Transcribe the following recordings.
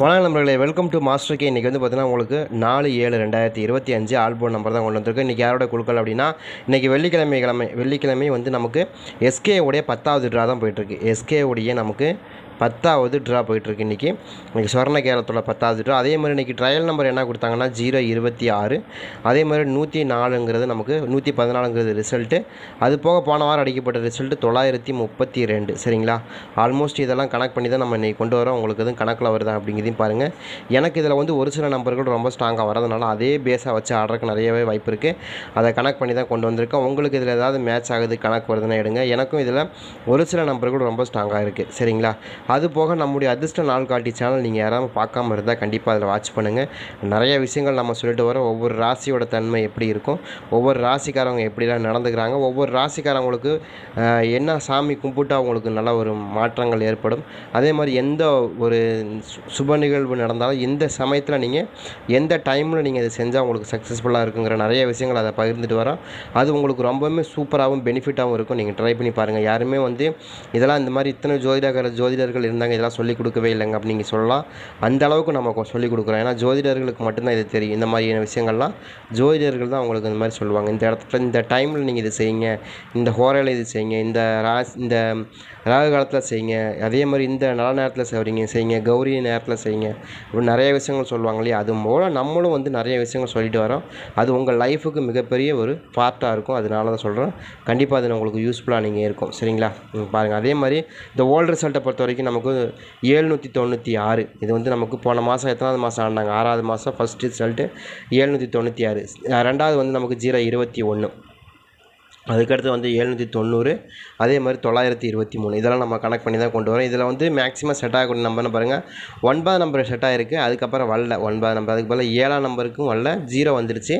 வணக்கம் நண்பர்களே welcome to master K இன்றைக்கி வந்து பார்த்தீங்கன்னா உங்களுக்கு நாலு ஏழு ரெண்டாயிரத்தி இருபத்தி அஞ்சு ஆல்போன் நம்பர் தான் கொண்டு வந்திருக்கு. இன்றைக்கி யாரோட குழுக்கள் அப்படின்னா இன்றைக்கி வெள்ளிக்கிழமை கிழமை வெள்ளிக்கிழமை வந்து நமக்கு எஸ்கே உடைய பத்தாவது ட்ரா தான் போயிட்டுருக்கு எஸ்கே உடைய நமக்கு பத்தாவது ட்ரா போயிட்டுருக்கு இன்றைக்கி இன்றைக்கி சொர்ண கேரளத்தோட பத்தாவது ட்ரா அதே மாதிரி இன்றைக்கி ட்ரையல் நம்பர் என்ன கொடுத்தாங்கன்னா ஜீரோ இருபத்தி ஆறு. அதே மாதிரி நூற்றி நாலுங்கிறது நமக்கு நூற்றி பதினாலுங்கிறது ரிசல்ட்டு அது போக போன வாரம் அடிக்கப்பட்ட ரிசல்ட்டு தொள்ளாயிரத்தி முப்பத்தி ரெண்டு. சரிங்களா? ஆல்மோஸ்ட் இதெல்லாம் கணக்கு பண்ணி தான் நம்ம இன்றைக்கி கொண்டு வரோம். உங்களுக்கு எதுவும் கணக்கில் வருதா அப்படிங்கிறதையும் பாருங்கள் எனக்கு இதில் வந்து ஒரு சில நம்பர்கள் ரொம்ப ஸ்ட்ராங்காக வரதுனால அதே பேஸாக வச்சு ஆடுறதுக்கு நிறையவே வாய்ப்பு இருக்குது அதை கணக்கு பண்ணி தான் கொண்டு வந்திருக்கேன் உங்களுக்கு இதில் ஏதாவது மேட்ச் ஆகுது கணக்கு வருதுன்னா எடுங்க. எனக்கும் இதில் ஒரு சில நம்பர்கள் ரொம்ப ஸ்ட்ராங்காக இருக்குது சரிங்களா? அது போக நம்முடைய அதிர்ஷ்ட நாள்காட்டி சேனல் நீங்கள் யாராவது பார்க்காம இருந்தால் கண்டிப்பாக அதில் வாட்ச் பண்ணுங்கள் நிறைய விஷயங்கள் நம்ம சொல்லிட்டு வரோம். ஒவ்வொரு ராசியோட தன்மை எப்படி இருக்கும்? ஒவ்வொரு ராசிக்காரவங்க எப்படிலாம் நடந்துக்கிறாங்க? ஒவ்வொரு ராசிக்காரவங்களுக்கு என்ன சாமி கும்பிட்டு அவங்களுக்கு நல்ல ஒரு மாற்றங்கள் ஏற்படும். அதே மாதிரி எந்த ஒரு சுப நிகழ்வு நடந்தாலும் எந்த சமயத்தில் நீங்கள் எந்த டைமில் நீங்கள் இதை செஞ்சால் உங்களுக்கு சக்ஸஸ்ஃபுல்லாக இருக்குங்கிற நிறைய விஷயங்கள் அதை பகிர்ந்துட்டு வரோம். அது உங்களுக்கு ரொம்பவுமே சூப்பராகவும் பெனிஃபிட்டாகவும் இருக்கும். நீங்கள் ட்ரை பண்ணி பாருங்கள் யாருமே வந்து இதெல்லாம் இந்த மாதிரி இத்தனை ஜோதிடர்கள் ஜோதிடர்கள் இருந்தாங்க இதெல்லாம் சொல்லிக் கொடுக்கவே இல்லைங்க அப்படின்னு நீங்கள் சொல்லலாம். அந்த அளவுக்கு நம்ம சொல்லிக் கொடுக்குறோம். ஏன்னா ஜோதிடர்களுக்கு மட்டும்தான் இது தெரியும். இந்த மாதிரியான விஷயங்கள்லாம் ஜோதிடர்கள் தான் உங்களுக்கு இந்த மாதிரி சொல்லுவாங்க. இந்த இடத்துல இந்த டைமில் நீங்கள் இது செய்யுங்க. இந்த ஹோரையில் இது செய்யுங்க. இந்த ராசி இந்த ராகு காலத்தில் செய்யுங்க. அதே மாதிரி இந்த நல்ல நேரத்தில் செய்கிறீங்க செய்யுங்க. கௌரி நேரத்தில் செய்யுங்க. அப்படின்னு நிறைய விஷயங்கள் சொல்லுவாங்க இல்லையா? அது போல் நம்மளும் வந்து நிறைய விஷயங்கள் சொல்லிட்டு வரோம். அது உங்கள் லைஃபுக்கு மிகப்பெரிய ஒரு பார்ட்டாக இருக்கும். அதனால தான் சொல்கிறேன் கண்டிப்பாக அது உங்களுக்கு யூஸ்ஃபுல்லாக நீங்கள் இருக்கும். சரிங்களா? பாருங்கள் அதே மாதிரி இந்த ஓல்டு ரிசல்ட்டை பொறுத்த வரைக்கும் நமக்கு ஏழ்நூற்றி தொண்ணூற்றி ஆறு இது வந்து நமக்கு போன மாதம் எத்தனாவது மாதம் ஆடினாங்க ஆறாவது மாதம் ஃபஸ்ட்டு ரிசல்ட்டு ஏழ்நூற்றி தொண்ணூற்றி ஆறு ரெண்டாவது வந்து நமக்கு ஜீரோ இருபத்தி ஒன்று அதுக்கடுத்து வந்து எழுநூற்றி தொண்ணூறு அதே மாதிரி தொள்ளாயிரத்தி இருபத்தி மூணு. இதெல்லாம் நம்ம கனெக்ட் பண்ணி தான் கொண்டு வரோம். இதில் வந்து மேக்ஸிமம் செட் ஆகக்கூடிய நம்பர்னு பாருங்கள் ஒன்பது நம்பர் செட் ஆகிருக்கு அதுக்கப்புறம் வரல. ஒன்பது நம்பர் அதுக்கு பதிலா ஏழாம் நம்பருக்கும் வரல. ஜீரோ வந்துருச்சு.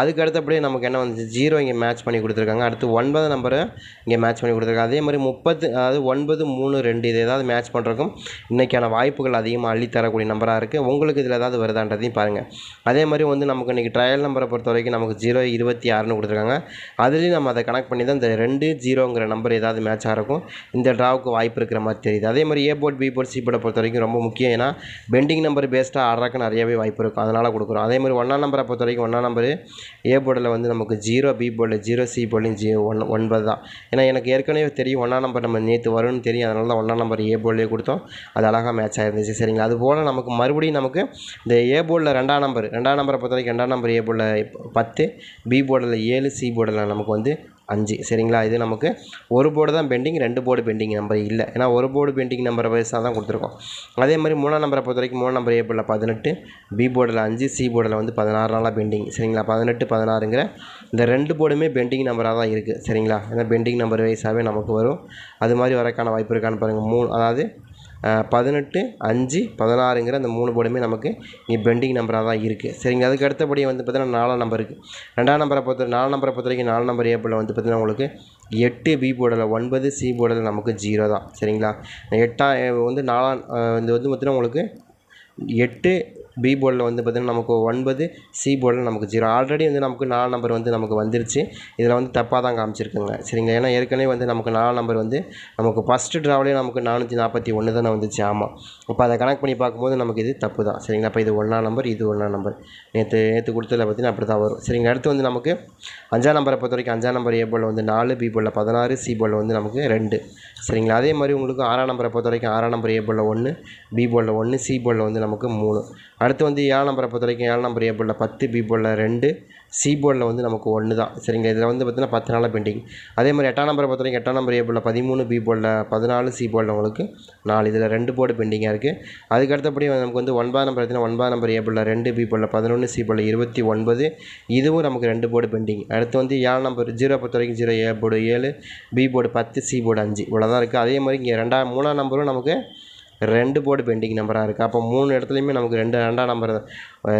அதுக்கு அடுத்தபடியே நமக்கு என்ன வந்துச்சு? ஜீரோ இங்கே மேட்ச் பண்ணி கொடுத்துருக்காங்க. அடுத்து ஒன்பது நம்பரை இங்கே மேட்ச் பண்ணி கொடுத்துருக்காங்க. அதே மாதிரி முப்பத்து அதாவது ஒன்பது மூணு ரெண்டு இது ஏதாவது மேட்ச் பண்ணுறக்கும் இன்றைக்கான வாய்ப்புகள் அதிகமாக அள்ளி தரக்கூடிய நம்பராக இருக்குது உங்களுக்கு இதில் ஏதாவது வருதான்றதையும் பாருங்கள் அதே மாதிரி வந்து நமக்கு இன்றைக்கி ட்ரையல் நம்பரை பொறுத்த வரைக்கும் நமக்கு ஜீரோ இருபத்தி ஆறுன்னு கொடுத்துருக்காங்க. அதுலேயும் நம்ம அதை கனெக்ட் பண்ணி தான் இந்த ரெண்டு ஜீரோங்கிற நம்பர் ஏதாவது மேட்ச் இருக்கும் இந்த ட்ராவுக்கு வாய்ப்பு இருக்கிற மாதிரி தெரியுது. அதே மாதிரி A board B board C போர்ட்டை பொறுத்த வரைக்கும் ரொம்ப முக்கியம். ஏன்னா பெண்டிங் நம்பர் பேஸ்டாக ஆடுறதுக்கு நிறையவே வாய்ப்பு இருக்கும். அதனால் கொடுக்குறோம். அதே மாதிரி ஒன்றாம் நம்பரை பொறுத்த வரைக்கும் ஒன்றாம் நம்பர் ஏ போர்டில் வந்து நமக்கு ஜீரோ பி போர்டில் ஜீரோ சி போர்டிலையும் ஜீரோ ஒன் ஒன்பது தான். ஏன்னா எனக்கு ஏற்கனவே தெரியும் ஒன்றாம் நம்பர் நம்ம நேற்று வரும்னு தெரியும். அதனால தான் ஒன்றாம் நம்பர் ஏ போர்டிலே கொடுத்தோம். அது அழகாக மேட்ச் ஆயிருந்துச்சு. சரிங்களா? அது போல் நமக்கு மறுபடியும் நமக்கு இந்த ஏ போர்டில் ரெண்டாம் நம்பர் ரெண்டாம் நம்பரை பொறுத்த வரைக்கும் ரெண்டாம் நம்பர் ஏ போர்டில் பத்து பி போர்டில் ஏழு சி போர்டில் நமக்கு வந்து அஞ்சு. சரிங்களா? இது நமக்கு ஒரு போர்டு தான் பெண்டிங் ரெண்டு போர்டு பெண்டிங் நம்பர் இல்லை. ஏன்னா ஒரு போர்டு பெண்டிங் நம்பரை வயசாக தான் கொடுத்துருக்கோம். அதே மாதிரி மூணாம் நம்பரை பொறுத்த வரைக்கும் மூணாம் நம்பர் ஏ போர்டில் பதினெட்டு பி போர்டில் அஞ்சு சி போர்டில் வந்து பதினாறு நாளாக பெண்டிங் சரிங்களா? பதினெட்டு பதினாறுங்கிற இந்த ரெண்டு போர்டுமே பெண்டிங் நம்பராக தான் இருக்குது சரிங்களா? ஏன்னா பெண்டிங் நம்பர் வயசாகவே நமக்கு வரும். அது மாதிரி வரக்கான வாய்ப்பு இருக்கான்னு பாருங்கள் மூணு அதாவது பதினெட்டு அஞ்சு பதினாறுங்கிற அந்த மூணு போர்டுமே நமக்கு இங்கே பெண்டிங் நம்பராக தான் இருக்குது சரிங்க அதுக்கு அடுத்தபடி வந்து பார்த்திங்கன்னா நாலாம் நம்பர் ரெண்டாம் நம்பரை பொறுத்த நாலு நம்பரை பொறுத்த வரைக்கும் நாலு நம்பர் ஏப்பில் வந்து பார்த்தீங்கன்னா உங்களுக்கு எட்டு பி போர்டில் ஒன்பது சி போர்டில் நமக்கு ஜீரோ தான். சரிங்களா? எட்டாம் வந்து நாலாம் இது வந்து பார்த்திங்கன்னா உங்களுக்கு எட்டு பி போர்டில் வந்து பார்த்திங்கன்னா நமக்கு ஒன்பது சி போர்டில் நமக்கு ஜீரோ ஆல்ரெடி வந்து நமக்கு நாலு நம்பர் வந்து நமக்கு வந்துருச்சு. இதில் வந்து தப்பாக தான் காமிச்சிருக்குங்க. சரிங்களா? ஏன்னா ஏற்கனவே வந்து நமக்கு நாலு நம்பர் வந்து நமக்கு ஃபஸ்ட்டு ட்ராவலே நமக்கு நானூற்றி நாற்பத்தி ஒன்று தானே வந்துச்சு. ஆமாம் இப்போ அதை கனெக்ட் பண்ணி பார்க்கும்போது நமக்கு இது தப்பு தான். சரிங்களா? அப்போ இது ஒன்றாம் நம்பர் இது ஒன்றாம் நம்பர் நேற்று நேற்று கொடுத்ததில் பார்த்திங்கன்னா அப்படி தான் வரும். சரிங்க. அடுத்து வந்து நமக்கு அஞ்சாம் நம்பரை பொறுத்த வரைக்கும் அஞ்சாம் நம்பர் ஏ போர்டில் வந்து நாலு பி போர்டில் பதினாறு சி போர்டில் வந்து நமக்கு ரெண்டு. சரிங்களா? அதே மாதிரி உங்களுக்கு ஆறாம் நம்பரை பொறுத்த வரைக்கும் ஆறாம் நம்பர் ஏ போர்டில் ஒன்று பி போர்டில் ஒன்று சி போர்டில் வந்து நமக்கு மூணு. அடுத்து வந்து ஏழு நம்பரை பொறுத்த வரைக்கும் ஏழு நம்பர் ஏ போர்டில் பத்து பி போர்டில் ரெண்டு சி போர்டில் வந்து நமக்கு ஒன்று தான். சரிங்க இதில் வந்து பார்த்தீங்கன்னா பத்து நாளாக பெண்டிங் அதே மாதிரி எட்டாம் நம்பரை பொறுத்த வரைக்கும் எட்டாம் நம்பர் ஏ போர்டில் பதிமூணு பி போர்டில் பதினாலு சி போர்டில் உங்களுக்கு நாலு. இதில் ரெண்டு போர்டு பெண்டிங்காக இருக்குது அதுக்கு அடுத்தபடி நமக்கு வந்து ஒன்பதாம் நம்பர் பார்த்தீங்கன்னா ஒன்பதாம் நம்பர் ஏ போர்டில் ரெண்டு பி போர்டில் பதினொன்று சி போர்டில் இருபத்தி ஒன்பது. இதுவும் நமக்கு ரெண்டு போர்டு பெண்டிங் அடுத்து வந்து ஏழு நம்பர் ஜீரோ பொறுத்த வரைக்கும் ஜீரோ ஏ போர்டு ஏழு பி போர்டு பத்து சி போர்டு அஞ்சு. இவ்வளோ தான் இருக்குது அதே மாதிரி இங்கே ரெண்டாம் மூணாம் நம்பரும் நமக்கு ரெண்டு போர்டு பெண்டிங் நம்பராக இருக்குது அப்போ மூணு இடத்துலையுமே நமக்கு ரெண்டு ரெண்டாம் நம்பர்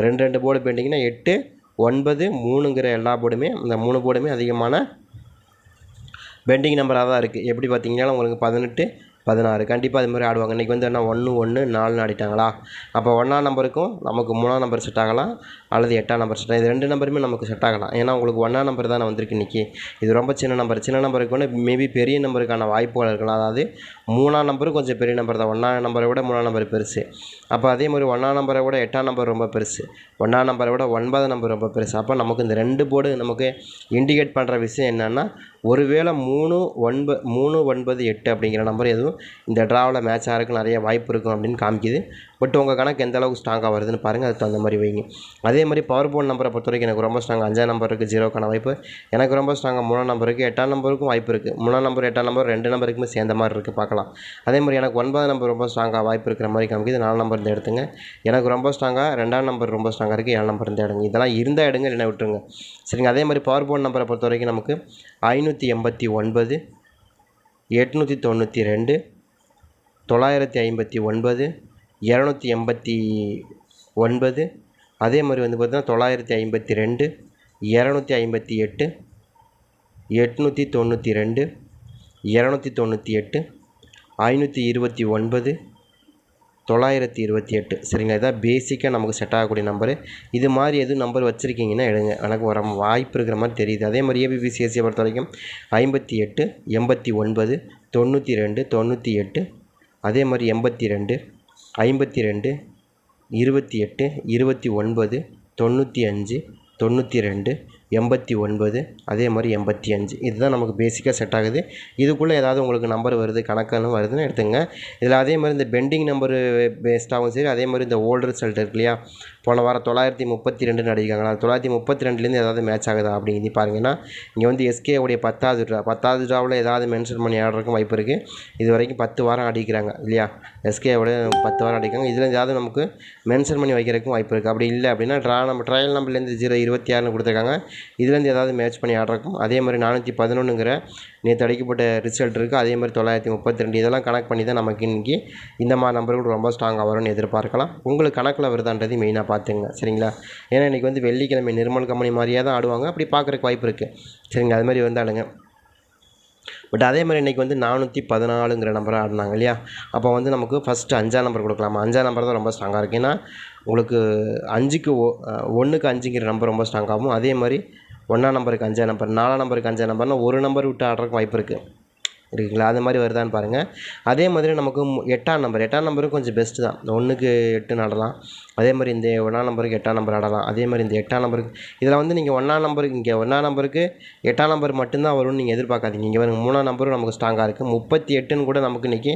ரெண்டு ரெண்டு போர்டு பெண்டிங்னா எட்டு ஒன்பது மூணுங்கிற எல்லா போர்டுமே இந்த மூணு போர்டுமே அதிகமான பெண்டிங் நம்பராக தான் இருக்குது எப்படி பார்த்தீங்கன்னா உங்களுக்கு பதினெட்டு பதினாறு. கண்டிப்பாக அது மாதிரி ஆடுவாங்க. இன்றைக்கி வந்து என்ன ஒன்று ஒன்று நாலுன்னு ஆடிட்டாங்களா? அப்போ ஒன்றாம் நம்பருக்கும் நமக்கு மூணாம் நம்பர் செட் ஆகலாம் அல்லது எட்டாம் நம்பர் செட் இது ரெண்டு நம்பருமே நமக்கு செட் ஆகலாம். ஏன்னா உங்களுக்கு ஒன்றாம் நம்பர் தானே வந்திருக்கு இன்றைக்கி இது ரொம்ப சின்ன நம்பர். சின்ன நம்பருக்கு வந்து மேபி பெரிய நம்பருக்கான வாய்ப்புகள் இருக்கலாம். அதாவது மூணாம் நம்பரும் கொஞ்சம் பெரிய நம்பர் தான். ஒன்றாம் நம்பரை விட மூணாம் நம்பர் பெருசு. அப்போ அதே மாதிரி ஒன்றாம் நம்பரை விட எட்டாம் நம்பர் ரொம்ப பெருசு. ஒன்றாம் நம்பரை விட ஒன்பதாம் நம்பர் ரொம்ப பெருசு. அப்போ நமக்கு இந்த ரெண்டு போர்டு நமக்கு இண்டிகேட் பண்ணுற விஷயம் என்னென்னா ஒருவேளை மூணு ஒன்பது மூணு ஒன்பது எட்டு அப்படிங்கிற நம்பர் எதுவும் இந்த ட்ராவில் மேட்ச் ஆகிறதுக்கு நிறைய வாய்ப்பு இருக்கும் அப்படின்னு காமிக்குது. பட் உங்கள் கணக்கு எந்த அளவுக்கு ஸ்ட்ராங்காக வருதுன்னு பாருங்கள் அதுக்கு தகுந்த மாதிரி வைங்க. அதே மாதிரி பவர் போர்ட் நம்பரை பொறுத்த வரைக்கும் எனக்கு ரொம்ப ஸ்ட்ராங் அஞ்சாம் நம்பருக்கு ஜீரோக்கான வாய்ப்பு. எனக்கு ரொம்ப ஸ்ட்ராங்காக மூணாம் நம்பருக்கு எட்டாம் நம்பருக்கும் வாய்ப்பு இருக்குது மூணாம் நம்பர் எட்டாம் நம்பர் ரெண்டு நம்பருக்குமே சேர்ந்த மாதிரி இருக்குது பார்க்கலாம். அதே மாதிரி எனக்கு ஒன்பதாம் நம்பர் ரொம்ப ஸ்ட்ராங்காக வாய்ப்பு இருக்கிற மாதிரி காமிக்குது. நாலு நம்பர் இருந்து எடுத்துங்க. எனக்கு ரொம்ப ஸ்ட்ராங்காக ரெண்டாம் நம்பர் ரொம்ப ஸ்ட்ராங்காக இருக்குது ஏழு நம்பர் இருந்து எடுங்க. இதெல்லாம் இருந்தால் எடுங்க இல்லைன்னா விட்டுருங்க. சரிங்க அதே மாதிரி பவர் போர்ட் நம்பரை பொறுத்த வரைக்கும் நமக்கு ஐநூற்றி எண்பத்தி ஒன்பது எட்நூற்றி தொண்ணூற்றி ரெண்டு தொள்ளாயிரத்தி ஐம்பத்தி ஒன்பது இரநூத்தி எண்பத்தி ஒன்பது அதே மாதிரி வந்து பார்த்திங்கன்னா தொள்ளாயிரத்தி ஐம்பத்தி ரெண்டு இரநூத்தி ஐம்பத்தி எட்டு எட்நூற்றி தொண்ணூற்றி ரெண்டு இரநூத்தி தொண்ணூற்றி எட்டு ஐநூற்றி இருபத்தி ஒன்பது தொள்ளாயிரத்தி இருபத்தி எட்டு. சரிங்களா? இதான் பேசிக்காக நமக்கு செட் ஆகக்கூடிய நம்பரு இது மாதிரி எதுவும் நம்பர் வச்சுருக்கீங்கன்னா எடுங்க. எனக்கு வர வாய்ப்பு இருக்கிற மாதிரி தெரியுது. அதே மாதிரி ஏபிபிசிஎஸ்சியை பொறுத்த வரைக்கும் ஐம்பத்தி எட்டு எண்பத்தி ஒன்பது தொண்ணூற்றி ரெண்டு தொண்ணூற்றி எட்டு. அதே மாதிரி எண்பத்தி ரெண்டு ஐம்பத்தி ரெண்டு இருபத்தி எட்டு இருபத்தி ஒன்பது தொண்ணூற்றி அஞ்சு தொண்ணூற்றி ரெண்டு எண்பத்தி ஒன்பது அதே மாதிரி எண்பத்தி அஞ்சு. இதுதான் நமக்கு பேசிக்காக செட் ஆகுது. இதுக்குள்ளே ஏதாவது உங்களுக்கு நம்பர் வருது கணக்குன்னு வருதுன்னு எடுத்துங்க. இதில் அதே மாதிரி இந்த பெண்டிங் நம்பரு பேஸ்டாகவும் சரி அதே மாதிரி இந்த ஓல்டு ரிசல்ட் இருக்கு இல்லையா? போன வாரம் தொள்ளாயிரத்தி முப்பத்தி ரெண்டுன்னு அடிக்காங்களா தொள்ளாயிரத்தி முப்பத்தி ரெண்டுலேருந்து ஏதாவது மேட்ச் ஆகுதா அப்படிங்கிறது பாருங்கன்னா இங்கே வந்து எஸ்கே உடைய பத்தாவது ட்ரா பத்தாவது ட்ராவில் ஏதாவது மென்ஷன் பண்ணி ஆடுறதுக்கும் வாய்ப்பு இருக்குது இது வரைக்கும் பத்து வாரம் அடிக்கிறாங்க இல்லையா? எஸ்கேவோட பத்து வாரம் அடிக்கிறாங்க இதில் ஏதாவது நமக்கு மென்ஷன் பண்ணி வைக்கிறதுக்கும் வாய்ப்பு இருக்குது அப்படி இல்லை அப்படின்னா ட்ரா நம்ம ட்ரையல் நம்பர்லேருந்து ஜீரோ இருபத்தி ஆறுன்னு கொடுத்துருக்காங்க. இதுலேருந்து ஏதாவது மேட்ச் பண்ணி ஆடுறக்கும் அதே மாதிரி நானூற்றி பதினொன்றுங்கிற நேற்று அடிக்கப்பட்ட ரிசல்ட் இருக்குது அதே மாதிரி தொள்ளாயிரத்தி முப்பத்தி ரெண்டு இதெல்லாம் கணக்கு பண்ணி தான் நமக்கு இன்றைக்கி இந்த மாதிரி நம்பர்கள் ரொம்ப ஸ்ட்ராங்காக வரும்னு எதிர்பார்க்கலாம். உங்களுக்கு கணக்கில் வருதான்றது மெயினாக பார்த்துங்க. சரிங்களா? ஏன்னா இன்றைக்கி வந்து வெள்ளிக்கிழமை நிர்மல் கம்பெனி மாதிரியே தான் ஆடுவாங்க. அப்படி பார்க்குறக்கு வாய்ப்பு இருக்குது சரிங்களா? அது மாதிரி வந்தாலுங்க. பட் அதே மாதிரி இன்றைக்கி வந்து நானூற்றி பதினாலுங்கிற நம்பராக ஆடினாங்க இல்லையா? அப்போ வந்து நமக்கு ஃபஸ்ட்டு அஞ்சாம் நம்பர் கொடுக்கலாமா? அஞ்சாம் நம்பர் தான் ரொம்ப ஸ்ட்ராங்காக இருக்குது ஏன்னா உங்களுக்கு அஞ்சுக்கு ஒ ஒன்றுக்கு அஞ்சுங்கிற நம்பர் ரொம்ப ஸ்ட்ராங்காகவும் அதே மாதிரி ஒன்றாம் நம்பருக்கு அஞ்சாம் நம்பர் நாலாம் நம்பருக்கு அஞ்சாம் நம்பர்னால் ஒரு நம்பர் விட்டு ஆடுறதுக்கு வாய்ப்பு இருக்குது இருக்குங்களா அது மாதிரி வருதான்னு பாருங்கள் அதே மாதிரி நமக்கு எட்டாம் நம்பர் எட்டாம் நம்பரும் கொஞ்சம் பெஸ்ட்டு தான். இந்த ஒன்றுக்கு எட்டு நடலாம். அதே மாதிரி இந்த ஒன்றாம் நம்பருக்கு எட்டாம் நம்பர் ஆடலாம் அதே மாதிரி இந்த எட்டாம் நம்பருக்கு இதில் வந்து நீங்கள் ஒன்றாம் நம்பருக்கு இங்கே ஒன்றாம் நம்பருக்கு எட்டாம் நம்பர் மட்டும்தான் வரும்னு நீங்கள் எதிர்பார்க்காதீங்க. இங்கே வரும் மூணாம் நம்பரும் நமக்கு ஸ்ட்ராங்காக இருக்குது முப்பத்தி எட்டுன்னு கூட நமக்கு இன்றைக்கி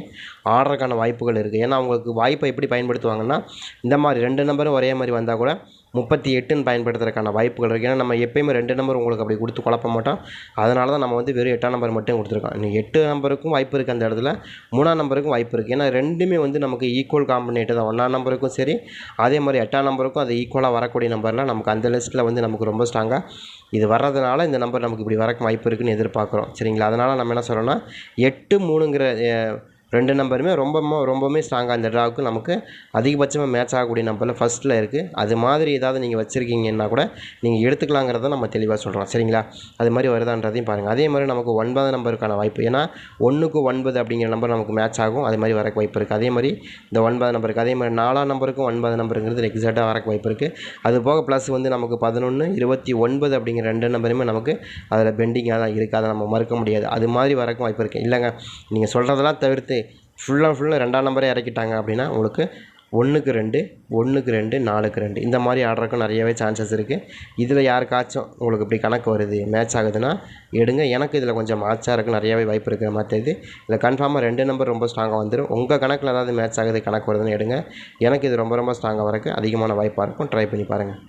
ஆடுறதுக்கான வாய்ப்புகள் இருக்குது ஏன்னா அவங்களுக்கு வாய்ப்பை எப்படி பயன்படுத்துவாங்கன்னா இந்த மாதிரி ரெண்டு நம்பரும் ஒரே மாதிரி வந்தால் கூட முப்பத்தி எட்டுன்னு பயன்படுத்துறதுக்கான வாய்ப்புகள் இருக்குது ஏன்னா நம்ம எப்பயுமே ரெண்டு நம்பர் உங்களுக்கு அப்படி கொடுத்து குழப்ப மாட்டோம். அதனால தான் நம்ம வந்து வெறும் எட்டாம் நம்பர் மட்டும் கொடுத்துருக்கோம். இன்னும் எட்டு நம்பருக்கும் வாய்ப்பு இருக்குது அந்த இடத்துல. மூணாம் நம்பருக்கும் வாய்ப்பு இருக்குது ஏன்னா ரெண்டுமே வந்து நமக்கு ஈக்குவல் காம்பினேட்டு தான். ஒன்றாம் நம்பருக்கும் சரி அதே மாதிரி எட்டாம் நம்பருக்கும் அது ஈக்குவலாக வரக்கூடிய நம்பர்லாம் நமக்கு அந்த லிஸ்ட்டில் வந்து நமக்கு ரொம்ப ஸ்ட்ராங்காக இது வர்றதுனால இந்த நம்பர் நமக்கு இப்படி வரக்கு வாய்ப்பு இருக்குன்னு எதிர்பார்க்குறோம். சரிங்களா? அதனால் நம்ம என்ன சொல்கிறோன்னா எட்டு மூணுங்கிற ரெண்டு நம்பருமே ரொம்ப ரொம்பவுமே ஸ்ட்ராங்காக அந்த ட்ராவுக்கு நமக்கு அதிகபட்சமாக மேட்ச் ஆகக்கூடிய நம்பரில் ஃபஸ்ட்டில் இருக்குது அது மாதிரி ஏதாவது நீங்கள் வச்சுருக்கீங்கன்னா கூட நீங்கள் எடுத்துக்கலாங்கிறத நம்ம தெளிவாக சொல்கிறோம் சரிங்களா? அது மாதிரி வருதான்றதையும் பாருங்கள் அதே மாதிரி நமக்கு ஒன்பது நம்பருக்கான வாய்ப்பு. ஏன்னா ஒன்றுக்கு ஒன்பது அப்படிங்கிற நம்பர் நமக்கு மேட்ச் ஆகும். அது மாதிரி வரக்கு வாய்ப்பு இருக்குது அதே மாதிரி இந்த ஒன்பது நம்பருக்கு அதே மாதிரி நாலாம் நம்பருக்கும் ஒன்பது நம்பருங்கிறது எக்ஸாக்டாக வரக்கு வாய்ப்பு இருக்குது அது போக ப்ளஸ் வந்து நமக்கு பதினொன்று இருபத்தி ஒன்பது அப்படிங்கிற ரெண்டு நம்பருமே நமக்கு அதில் பெண்டிங்காக தான் இருக்குது அதை நம்ம மறுக்க முடியாது. அது மாதிரி வரக்கும் வாய்ப்பு இருக்குது இல்லைங்க. நீங்கள் சொல்கிறதெல்லாம் தவிர்த்து ஃபுல்லாக ஃபுல்லாக ரெண்டாம் நம்பரே இறக்கிட்டாங்க அப்படின்னா உங்களுக்கு ஒன்றுக்கு ரெண்டு ஒன்றுக்கு ரெண்டு நாலுக்கு ரெண்டு. இந்த மாதிரி ஆடுறதுக்கும் நிறையவே சான்சஸ் இருக்குது இதில் யாருக்காச்சும் உங்களுக்கு இப்படி கணக்கு வருது மேட்ச் ஆகுதுன்னா எடுங்க. எனக்கு இதில் கொஞ்சம் மேட்சாக இருக்கு நிறையவே வாய்ப்பு இருக்கிற மாதிரி தெரியுது. இதில் கன்ஃபார்மாக ரெண்டு நம்பர் ரொம்ப ஸ்ட்ராங்காக வந்துடும் உங்கள் கணக்கில் ஏதாவது மேட்ச் ஆகுது கணக்கு வருதுன்னு எடுங்க. எனக்கு இது ரொம்ப ரொம்ப ஸ்ட்ராங்காக வரக்கு அதிகமான வாய்ப்பாக இருக்கும். ட்ரை பண்ணி பாருங்கள்